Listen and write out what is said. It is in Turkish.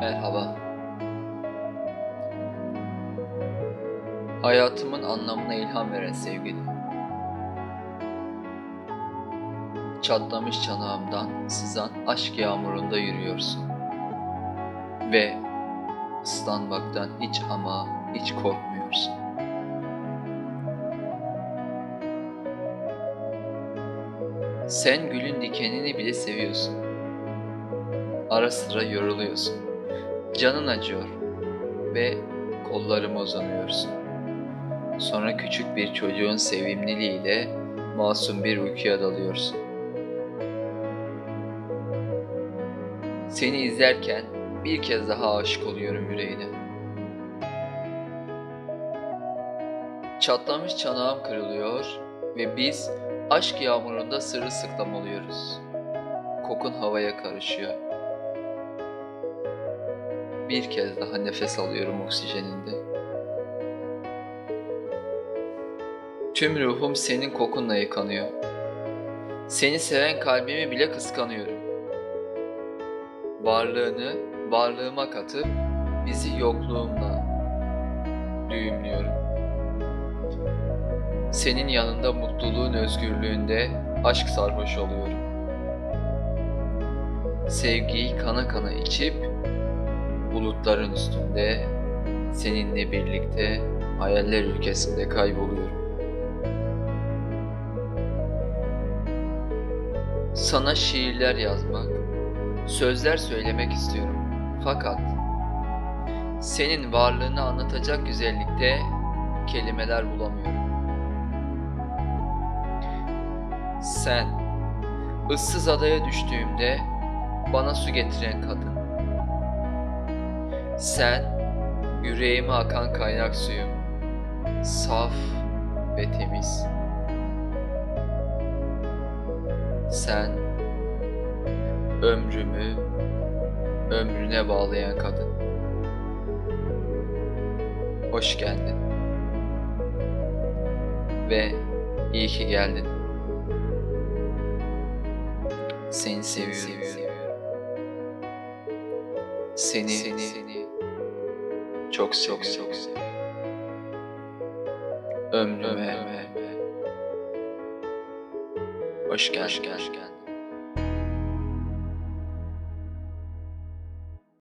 Merhaba. Hayatımın anlamına ilham veren sevgili. Çatlamış çanağımdan sızan aşk yağmurunda yürüyorsun. Ve ıslanmaktan hiç ama hiç korkmuyorsun. Sen gülün dikenini bile seviyorsun. Ara sıra yoruluyorsun. Canın acıyor ve kollarıma uzanıyorsun. Sonra küçük bir çocuğun sevimliliğiyle masum bir uykuya dalıyorsun. Seni izlerken bir kez daha aşık oluyorum yüreğine. Çatlamış çanağım kırılıyor ve biz aşk yağmurunda sırılsıklam oluyoruz. Kokun havaya karışıyor. Bir kez daha nefes alıyorum oksijeninde. Tüm ruhum senin kokunla yıkanıyor. Seni seven kalbimi bile kıskanıyorum. Varlığını varlığıma katıp bizi yokluğumla düğümlüyorum. Senin yanında mutluluğun özgürlüğünde aşk sarhoş oluyorum. Sevgiyi kana kana içip bulutların üstünde seninle birlikte hayaller ülkesinde kayboluyorum. Sana şiirler yazmak, sözler söylemek istiyorum. Fakat senin varlığını anlatacak güzellikte kelimeler bulamıyorum. Sen ıssız adaya düştüğümde bana su getiren kadın. Sen yüreğime akan kaynak suyum. Saf ve temiz. Sen ömrümü ömrüne bağlayan kadın. Hoş geldin. Ve iyi ki geldin. Seni seviyorum. Seni, seni çok çok çok seviyorum. Ömrüme, hoş geldin. Hoş geldin.